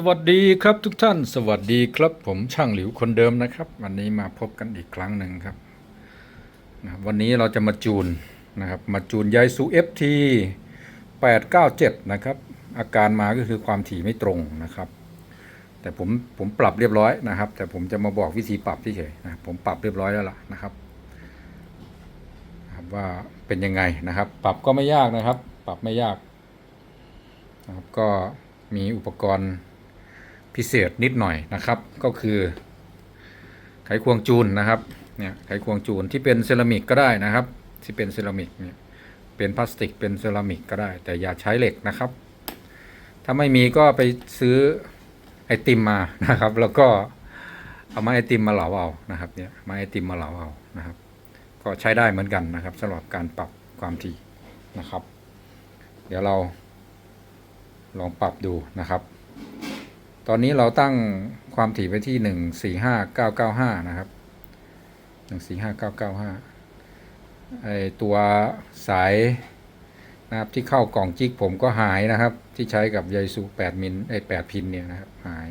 สวัสดีครับทุกท่าน สวัสดีครับผมช่างหลิวคนเดิมนะครับ วันนี้มาพบกันอีกครั้งหนึ่งครับนะวันนี้เราจะมาจูนนะครับมาจูนยายสู FT 897 นะครับ อาการมาก็คือความถี่ไม่ตรงนะครับ แต่ผมผมปรับเรียบร้อยนะครับ แต่ผมจะมาบอกวิธีปรับที่เฉยนะผมปรับเรียบร้อยแล้วล่ะนะครับ ว่าเป็นยังไงนะครับ ปรับก็ไม่ยากนะครับ ปรับไม่ยากนะครับก็มีอุปกรณ์ พิเศษนิดหน่อยนะครับ ก็คือไขควงจูนนะครับเนี่ยไขควงจูนที่เป็นเซรามิกก็ได้นะครับ ที่เป็นเซรามิกเนี่ยเป็นพลาสติกเป็นเซรามิกก็ได้ แต่อย่าใช้เหล็กนะครับ ถ้าไม่มีก็ไปซื้อไอติมมานะครับ แล้วก็เอาไม้ไอติมมาเหลาเอานะครับเนี่ยไม้ไอติมมาเหลาเอานะครับ ก็ใช้ได้เหมือนกันนะครับสำหรับการปรับความถี่นะครับ เดี๋ยวเราลองปรับดูนะครับ ตอนนี้เราตั้งความถี่ไว้ที่หนึ่งสี่ห้าเก้าเก้าห้านะครับหนึ่งสี่ห้าเก้าเก้าห้าไอตัวสายนะครับที่เข้ากล่องจิกผมก็หายนะครับ ที่ใช้กับยายสูแปดมิลไอแปดพินเนี่ยนะครับหาย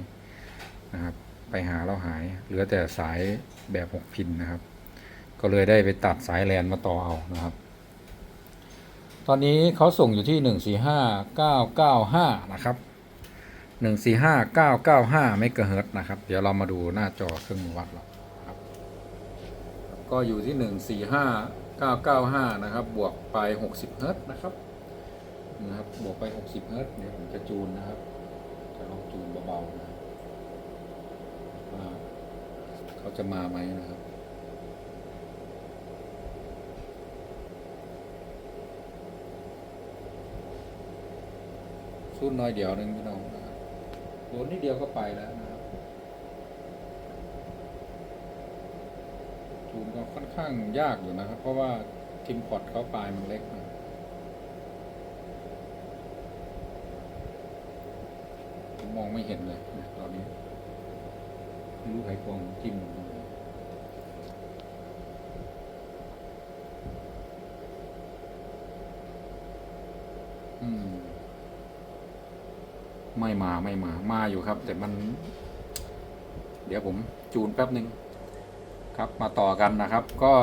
นะครับ ไปหาแล้วหาย เหลือแต่สายแบบหกพินนะครับ ก็เลยได้ไปตัดสายแลนมาต่อเอานะครับ ตอนนี้เขาส่งอยู่ที่หนึ่งสี่ห้าเก้าเก้าห้านะครับ หนึ่งสี่ห้าเก้าเก้าห้าเมกะเฮิรตนะครับ เดี๋ยวเรามาดูหน้าจอเครื่องมือวัดเราครับก็อยู่ที่หนึ่งสี่ห้าเก้าเก้าห้านะครับ บวกไปหกสิบเฮิรตนะครับนะครับ บวกไปหกสิบเฮิรตเดี๋ยวผมจะจูนนะครับ จะลองจูนเบาๆนะครับว่าเขาจะมาไหมนะครับสู้น้อยเดียวนึงพี่น้องนะ โดนนิดเดียวก็ไปแล้วนะครับจูนก็ค่อนข้างยากอยู่นะครับ เพราะว่าทิมพอร์ตเขาปลายมันเล็กนะผมมองไม่เห็นเลยนะตอนนี้ไม่รู้ไขควงจิ้มลงไปอืม ไม่มาไม่มามาอยู่ครับ แต่มัน เดี๋ยวผมจูนแป๊บหนึ่งครับมาต่อกันนะครับ ก็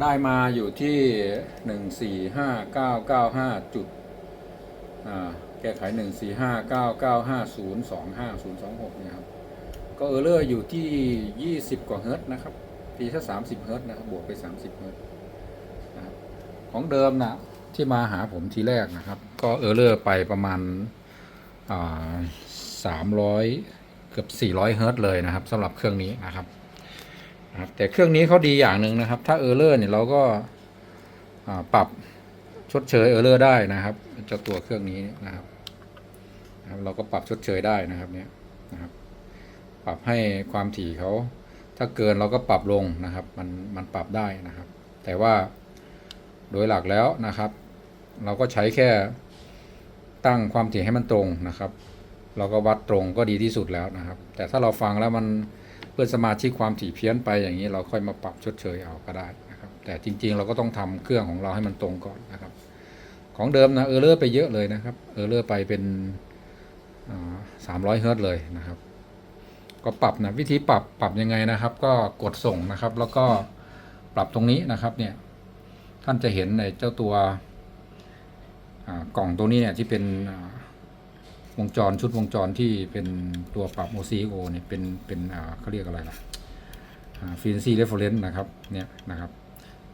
ได้มาอยู่ที่หนึ่งสี่ห้าเก้าเก้าห้าจุดอ่าแก้ไขหนึ่งสี่ห้าเก้าเก้าห้าศูนย์สองห้าศูนย์สองหกเนี่ยครับก็เออร์เลอร์อยู่ที่ยี่สิบกว่าเฮิร์ตซ์นะครับทีถ้าสามสิบเฮิร์ตซ์นะครับบวกไปสามสิบเฮิร์ตซ์นะครับของเดิมนะที่มาหาผมทีแรกนะครับ ก็เออร์เลอร์ไปประมาณ สามร้อยเกือบสี่ร้อยเฮิร์ตเลยนะครับสำหรับเครื่องนี้นะครับแต่เครื่องนี้เขาดีอย่างหนึ่งนะครับ ถ้าเออร์เลอร์เนี่ยเราก็ปรับชดเชยเออร์เลอร์ได้นะครับเจ้าตัวเครื่องนี้นะครับเราก็ปรับชดเชยได้นะครับเนี่ยนะครับ ปรับให้ความถี่เขาถ้าเกินเราก็ปรับลงนะครับ มันมันปรับได้นะครับ แต่ว่าโดยหลักแล้วนะครับ เราก็ใช้แค่ ตั้งความถี่ให้มันตรงนะครับ เราก็วัดตรงก็ดีที่สุดแล้วนะครับ แต่ถ้าเราฟังแล้วมันเพื่อนสมาชิกความถี่เพี้ยนไปอย่างนี้เราค่อยมาปรับชดเชยเอาก็ได้นะครับ แต่จริงๆ เราก็ต้องทำเครื่องของเราให้มันตรงก่อนนะครับ ของเดิมนะเออร์เลอร์ไปเยอะเลยนะครับเออร์เลอร์ไปเป็นสามร้อยเฮิร์ตเลยนะครับ ก็ปรับนะวิธีปรับปรับยังไงนะครับ ก็กดส่งนะครับ แล้วก็ปรับตรงนี้นะครับเนี่ยท่านจะเห็นในเจ้าตัว กล่องตัวนี้เนี่ยที่เป็นวงจรชุดวงจรที่เป็นตัวปรับ OCO เนี่ยเป็นเป็นเขาเรียกอะไรล่ะฟินซี่เรฟเฟอรนซ์นะครับเนี่ยนะครับ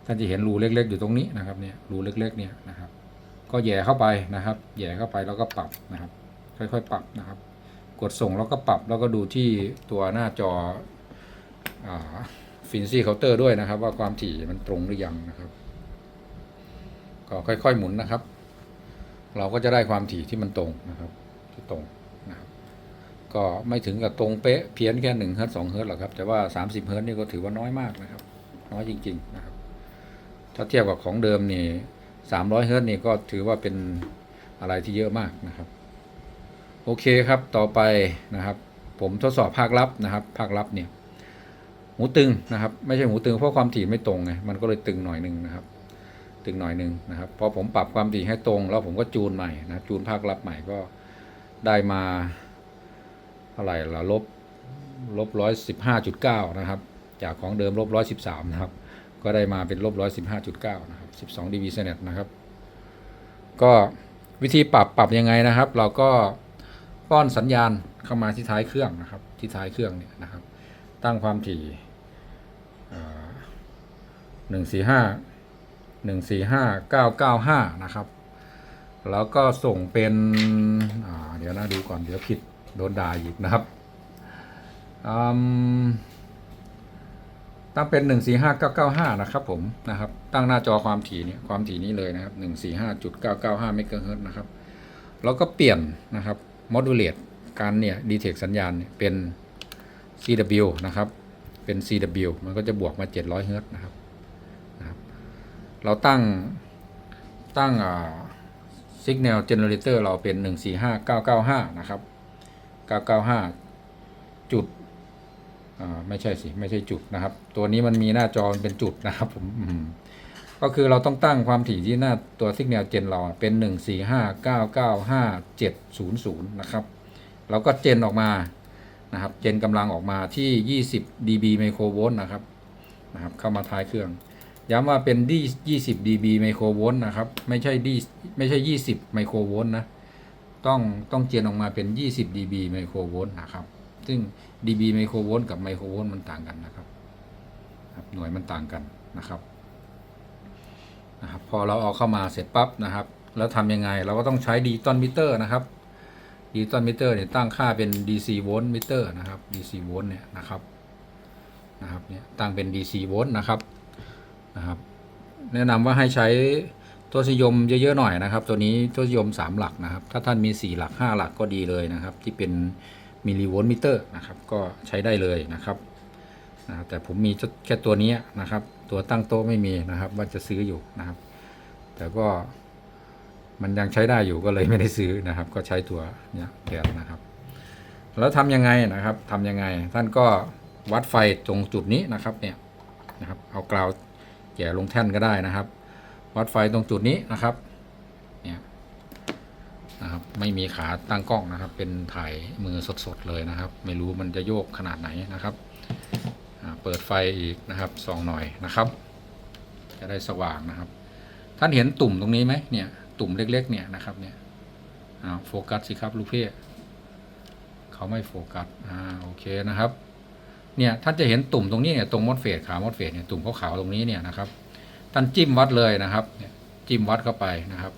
ท่านจะเห็นรูเล็ก ๆ อยู่ตรงนี้นะครับเนี่ยรูเล็ก ๆ เนี่ยนะครับ ก็แย่เข้าไปนะครับแย่เข้าไปแล้วก็ปรับนะครับ ค่อยๆปรับนะครับ กดส่งแล้วก็ปรับแล้วก็ดูที่ตัวหน้าจอฟินซี่เคาน์เตอร์ด้วยนะครับ ว่าความถี่มันตรงหรือยังนะครับ ก็ค่อยๆหมุนนะครับ เราก็จะได้ความถี่ที่มันตรงนะครับที่ตรงนะครับก็ไม่ถึงกับตรงเป๊ะเพี้ยนแค่หนึ่งเฮิร์ตสองเฮิร์ตหรอกครับ แต่ว่าสามสิบเฮิร์ตนี่ก็ถือว่าน้อยมากนะครับ น้อยจริง ๆ นะครับ ถ้าเทียบกับของเดิมนี่สามร้อยเฮิร์ตนี่ก็ถือว่าเป็นอะไรที่เยอะมากนะครับ โอเคครับต่อไปนะครับ ผมทดสอบภาคลับนะครับ ภาคลับเนี่ยหูตึงนะครับ ไม่ใช่หูตึงเพราะความถี่ไม่ตรงไงมันก็เลยตึงหน่อยหนึ่งนะครับ ตึงหน่อยหนึ่งนะครับพอผมปรับความถี่ให้ตรง แล้วผมก็จูนใหม่นะจูนภาคลับใหม่ก็ได้มาเท่าไหร่ละลบลบร้อยสิบห้าจุดเก้านะครับ จากของเดิมลบร้อยสิบสามนะครับ ก็ได้มาเป็นลบร้อยสิบห้าจุดเก้านะครับสิบสองดีบีเซเนตนะครับ ก็วิธีปรับปรับยังไงนะครับ เราก็ป้อนสัญญาณเข้ามาที่ท้ายเครื่องนะครับ ที่ท้ายเครื่องเนี่ยนะครับ ตั้งความถี่หนึ่งสี่ห้า หนึ่งสี่ห้าเก้าเก้าห้านะครับ แล้วก็ส่งเป็นเดี๋ยวนะดูก่อนเดี๋ยวผิดโดนด่าอีกนะครับตั้งเป็น 145995 นะครับผมนะครับตั้งหน้าจอความถี่เนี่ยความถี่นี้เลยนะครับ 145.995เมกะเฮิรตซ์นะครับ แล้วก็เปลี่ยนนะครับ modulate การเนี่ย detect สัญญาณเนี่ยเป็น CW นะครับ เป็น CW มันก็จะบวกมา 700เฮิรตซ์นะครับ เราตั้งตั้งอ่า Signal Generator เราเป็น 145995 นะครับ 995 จุดอ่าไม่ใช่สิ ไม่ใช่จุดนะครับ ตัวนี้มันมีหน้าจอเป็นจุดนะครับผมก็คือเราต้องตั้งความถี่ที่หน้าตัว Signal Gen เราเป็น 145995 700 นะครับแล้วก็เจนออกมานะครับ เจนกำลังออกมาที่ 20 dB ไมโครโวลต์นะครับนะครับ เข้ามาท้ายเครื่อง ย้ำว่าเป็นดี20 dB ไมโครโวลต์นะครับ ไม่ใช่ดีไม่ใช่ 20 ไมโครโวลต์นะ ต้องต้องเจนออกมาเป็น 20 dB ไมโครโวลต์นะครับ ซึ่ง dB ไมโครโวลต์กับไมโครโวลต์มันต่างกันนะครับครับ หน่วยมันต่างกันนะครับนะครับพอเราเอาเข้ามาเสร็จปั๊บนะครับ แล้วทำยังไงเราก็ต้องใช้ดิจิตอลมิเตอร์นะครับดิจิตอลมิเตอร์เนี่ยตั้งค่าเป็น DC โวลต์มิเตอร์นะครับ DC โวลต์เนี่ยนะครับนะครับเนี่ยตั้งเป็น DC โวลต์นะครับ นะครับ แนะนำว่าให้ใช้ทศนิยมเยอะๆหน่อยนะครับ ตัวนี้ทศนิยม 3 หลักนะครับ ถ้าท่านมี 4 หลัก 5 หลักก็ดีเลยนะครับ ที่เป็นมิลลิโวลต์มิเตอร์นะครับ ก็ใช้ได้เลยนะครับนะแต่ผมมีแค่ตัวนี้นะครับ ตัวตั้งโต๊ะไม่มีนะครับ ว่าจะซื้ออยู่นะครับ แต่ก็มันยังใช้ได้อยู่ก็เลยไม่ได้ซื้อนะครับ ก็ใช้ตัวเนี้ยแทนนะครับ แล้วทำยังไงนะครับทำยังไง ท่านก็วัดไฟตรงจุดนี้นะครับเนี่ยนะครับ เอากราว แย่ลงแท่นก็ได้นะครับ วัดไฟตรงจุดนี้นะครับเนี่ยนะครับไม่มีขาตั้งกล้องนะครับ เป็นถ่ายมือสดๆเลยนะครับ ไม่รู้มันจะโยกขนาดไหนนะครับเปิดไฟอีกนะครับส่องหน่อยนะครับ จะได้สว่างนะครับ ท่านเห็นตุ่มตรงนี้ไหมเนี่ยตุ่มเล็กๆเนี่ยนะครับเนี่ยโฟกัสสิครับลูกเพ่เขาไม่โฟกัสอ่าโอเคนะครับ เนี่ยท่านจะเห็นตุ่มตรงนี้เนี่ยตรงมอดเฟสขามอดเฟสเนี่ยตุ่มขาวๆตรงนี้เนี่ยนะครับท่านจิ้มวัดเลยนะครับเนี่ยจิ้มวัดเข้าไปนะครับ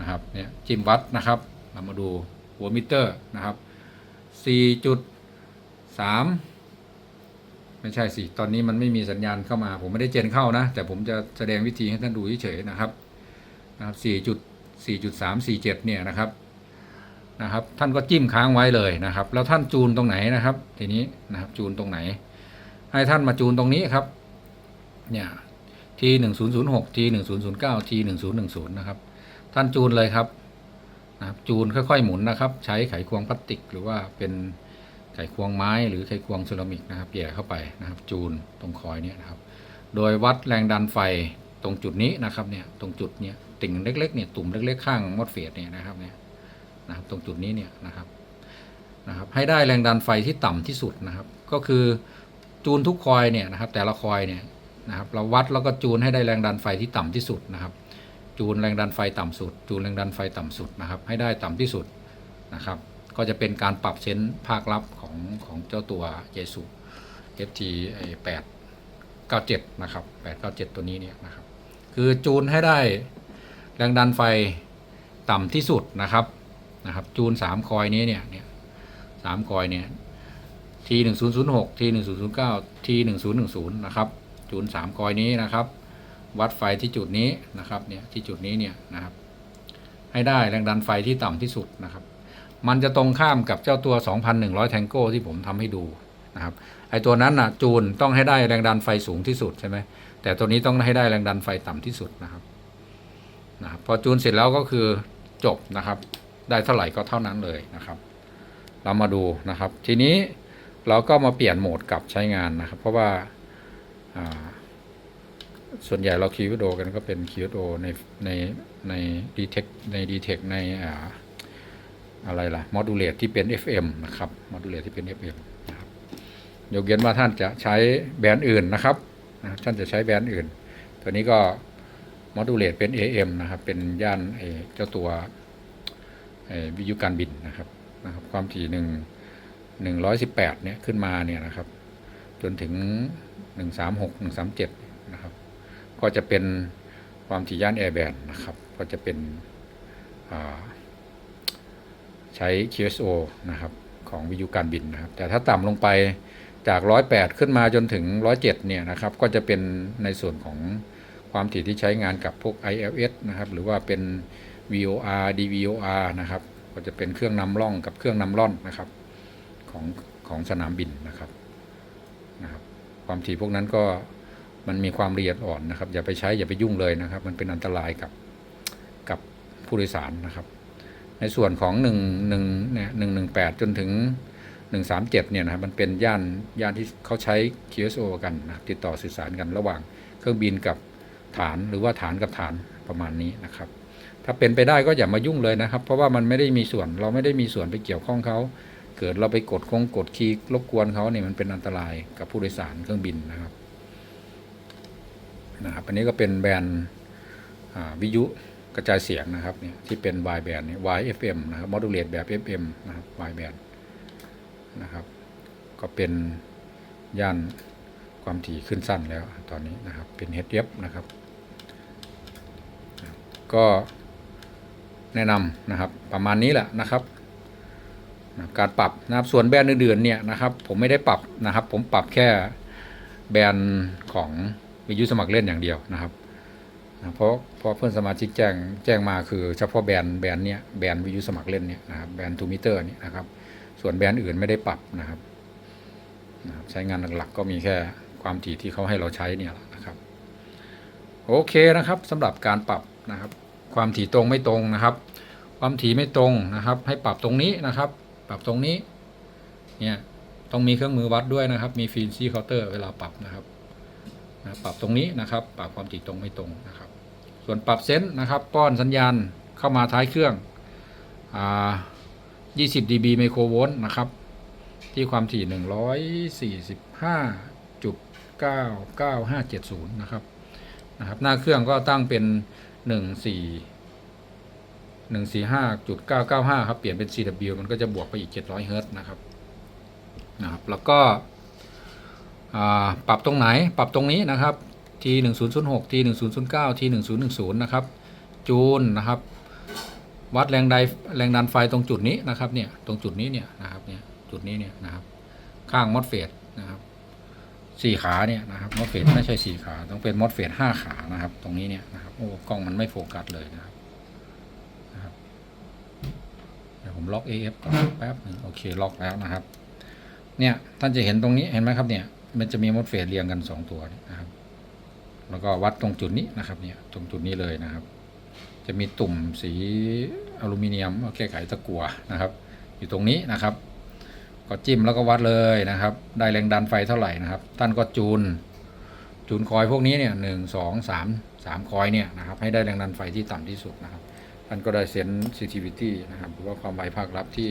นะครับเนี่ยจิ้มวัดนะครับเรามาดูหัวมิเตอร์นะครับ 4.3 ไม่ใช่สิ ตอนนี้มันไม่มีสัญญาณเข้ามา ผมไม่ได้เจนเข้านะ แต่ผมจะแสดงวิธีให้ท่านดูเฉยๆนะครับนะครับ 4.4.3 47 เนี่ยนะครับ นะครับ ท่านก็จิ้มค้างไว้เลยนะครับ แล้วท่านจูนตรงไหนนะครับ ทีนี้นะครับ จูนตรงไหน ให้ท่านมาจูนตรงนี้ครับ เนี่ย T หนึ่งศูนย์ศูนย์หก T หนึ่งศูนย์ศูนย์เก้า T หนึ่งศูนย์หนึ่งศูนย์นะครับ ท่านจูนเลยครับนะครับ จูนค่อยๆหมุนนะครับ ใช้ไขควงพลาสติก หรือว่าเป็นไขควงไม้หรือไขควงเซรามิกนะครับแย่เข้าไปนะครับ จูนตรงคอยเนี่ยนะครับ โดยวัดแรงดันไฟตรงจุดนี้นะครับเนี่ยตรงจุดเนี่ยติ่งเล็กๆเนี่ยตุ่มเล็กๆข้างมอดเฟสเนี่ยนะครับเนี่ย นะครับตรงจุดนี้เนี่ยนะครับนะครับให้ได้แรงดันไฟที่ต่ำที่สุดนะครับ ก็คือจูนทุกคอยเนี่ยนะครับแต่ละคอยเนี่ยนะครับเราวัดแล้วก็จูนให้ได้แรงดันไฟที่ต่ำที่สุดนะครับ จูนแรงดันไฟต่ำสุด จูนแรงดันไฟต่ำสุดนะครับ ให้ได้ต่ำที่สุดนะครับ ก็จะเป็นการปรับเซนส์ภาคลับของของเจ้าตัวเยสุ FT แปดเก้าเจ็ดนะครับแปดเก้าเจ็ดตัวนี้เนี่ยนะครับ คือจูนให้ได้แรงดันไฟต่ำที่สุดนะครับ นะครับ จูนสามคอยนี้เนี่ยเนี่ยสามคอยเนี่ย T หนึ่งศูนย์ศูนย์หก T หนึ่งศูนย์ศูนย์เก้า T หนึ่งศูนย์หนึ่งศูนย์นะครับ จูนสามคอยนี้นะครับ วัดไฟที่จุดนี้นะครับเนี่ยที่จุดนี้เนี่ยนะครับ ให้ได้แรงดันไฟที่ต่ำที่สุดนะครับ มันจะตรงข้ามกับเจ้าตัว 2,100 แทงโก้ที่ผมทำให้ดูนะครับไอตัวนั้นนะจูนต้องให้ได้แรงดันไฟสูงที่สุดใช่ไหมแต่ตัวนี้ต้องให้ได้แรงดันไฟต่ำที่สุดนะครับนะครับพอจูนเสร็จแล้วก็คือจบนะครับ ได้เท่าไหร่ก็เท่านั้นเลยนะครับ เรามาดูนะครับ ทีนี้เราก็มาเปลี่ยนโหมดกลับใช้งานนะครับ เพราะว่าส่วนใหญ่เราคีวิดโอกันก็เป็นคีวิดโอในในในดีเทคในดีเทคในอ่าอะไรล่ะโมดูลเลตที่เป็น FM นะครับโมดูลเลตที่เป็น FM นะครับยกเว้นว่าท่านจะใช้แบรนด์อื่นนะครับนะท่านจะใช้แบรนด์อื่น ตัวนี้ก็โมดูลเลตเป็น AM นะครับ เป็นย่านไอ้เจ้าตัว วิทยุการบินนะครับนะครับความถี่หนึ่งหนึ่งร้อยสิบแปดเนี่ยขึ้นมาเนี่ยนะครับ จนถึงหนึ่งสามหกหนึ่งสามเจ็ดนะครับ ก็จะเป็นความถี่ย่านแอร์แบนนะครับ ก็จะเป็นใช้ QSO นะครับของวิทยุการบินนะครับ แต่ถ้าต่ำลงไปจาก108ขึ้นมาจนถึง107เนี่ยนะครับ ก็จะเป็นในส่วนของความถี่ที่ใช้งานกับพวก ILS นะครับ หรือว่าเป็น VOR DVOR นะครับ ก็จะเป็นเครื่องนำร่องกับเครื่องนำร่อนนะครับของของสนามบินนะครับนะครับความถี่พวกนั้นก็มันมีความละเอียดอ่อนนะครับ อย่าไปใช้อย่าไปยุ่งเลยนะครับ มันเป็นอันตรายกับกับผู้โดยสารนะครับ ในส่วนของ 1 1เนี่ย118 จนถึง 137 เนี่ยนะครับมันเป็นย่านย่านที่เขาใช้ QSO กันนะครับติดต่อสื่อสารกันระหว่างเครื่องบินกับฐานหรือว่าฐานกับฐานประมาณนี้นะครับ ถ้าเป็นไปได้ก็อย่ามายุ่งเลยนะครับ เพราะว่ามันไม่ได้มีส่วนเราไม่ได้มีส่วนไปเกี่ยวข้องเขา เกิดเราไปกดคงกดคีย์รบกวนเขาเนี่ยมันเป็นอันตรายกับผู้โดยสารเครื่องบินนะครับนะครับอันนี้ก็เป็นแบรนด์วิทยุกระจายเสียงนะครับเนี่ยที่เป็น Y band เนี่ย YFM นะครับ modulate แบบ FM นะครับ Y band นะครับ ก็เป็นย่านความถี่ขึ้นสั้นแล้วตอนนี้นะครับเป็น HF นะครับ ก็ แนะนำนะครับ ประมาณนี้แหละนะครับการปรับนะครับส่วนแบรนด์อื่นๆเนี่ยนะครับผมไม่ได้ปรับนะครับ ผมปรับแค่แบรนด์ของวิทยุสมัครเล่นอย่างเดียวนะครับนะเพราะเพราะเพื่อนสมาชิกแจ้งแจ้งมาคือเฉพาะแบรนด์แบรนด์เนี้ยแบรนด์วิทยุสมัครเล่นเนี่ยนะครับแบรนด์ทูมิเตอร์นี่ยนะครับ ส่วนแบรนด์อื่นไม่ได้ปรับนะครับนะครับ ใช้งานหลักๆก็มีแค่ความถี่ที่เขาให้เราใช้เนี่ยนะครับ โอเคนะครับสำหรับการปรับนะครับ ความถี่ตรงไม่ตรงนะครับ ความถี่ไม่ตรงนะครับ ให้ปรับตรงนี้นะครับ ปรับตรงนี้ เนี่ยต้องมีเครื่องมือวัดด้วยนะครับ มีฟีนซีเคาน์เตอร์เวลาปรับนะครับนะปรับตรงนี้นะครับ ปรับความถี่ตรงไม่ตรงนะครับ ส่วนปรับเซนส์นะครับ ป้อนสัญญาณเข้ามาท้ายเครื่องอ่า20 dB ไมโครโวลต์นะครับ ที่ความถี่ 145.99570 นะครับนะครับ หน้าเครื่องก็ตั้งเป็น 14 145.995ครับ เปลี่ยนเป็น CW มันก็จะบวกไปอีก700เฮิรตนะครับนะครับ แล้วก็ปรับตรงไหนปรับตรงนี้นะครับ T 1 0 0 6 T 1 0 0 9 T 1 0 1 0นะครับ จูนนะครับ วัดแรงดันแรงดันไฟตรงจุดนี้นะครับเนี่ยตรงจุดนี้เนี่ยนะครับเนี่ยจุดนี้เนี่ยนะครับ ข้างมอสเฟตนะครับสี่ขาเนี่ยนะครับมอสเฟตไม่ใช่สี่ขา ต้องเป็นมอสเฟตห้าขานะครับ ตรงนี้เนี่ยนะครับ อ้กล้องมันไม่โฟกัสเลยนะครับนะครับเดี๋ยวผมล็อก AF ก่อนแป๊บนึงโอเคล็อกแล้วนะครับ เนี่ยท่านจะเห็นตรงนี้เห็นไหมครับเนี่ย มันจะมีมดเฟสเรียงกันสองตัวนี่นะครับ แล้วก็วัดตรงจุดนี้นะครับ เนี่ยตรงจุดนี้เลยนะครับ จะมีตุ่มสีอลูมิเนียมแก้ไขตะกั่วนะครับ อยู่ตรงนี้นะครับ ก็จิ้มแล้วก็วัดเลยนะครับ ได้แรงดันไฟเท่าไหร่นะครับ ท่านก็จูน จูนคอยพวกนี้เนี่ยหนึ่งสองสาม สามคอยเนี่ยนะครับให้ได้แรงดันไฟที่ต่ำที่สุดนะครับท่านก็ได้เซนซิทิวิตี้นะครับหรือว่าความไวภาคลับที่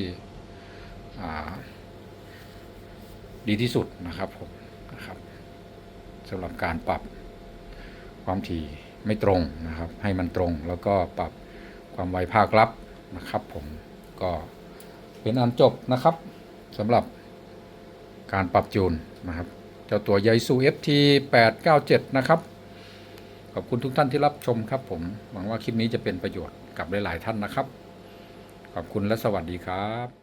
ดีที่สุดนะครับผมนะครับสำหรับการปรับความถี่ไม่ตรงนะครับ ให้มันตรงแล้วก็ปรับความไวภาคลับนะครับ ผมก็เป็นอันจบนะครับสำหรับการปรับจูนนะครับ เจ้าตัวย i ซู FT 897 นะครับ อบคุณทุกท่านที่รับชมครับผม หวังว่าคลิปนี้จะเป็นประโยชน์กับหลาย ๆ ท่านนะครับ ขอบคุณและสวัสดีครับ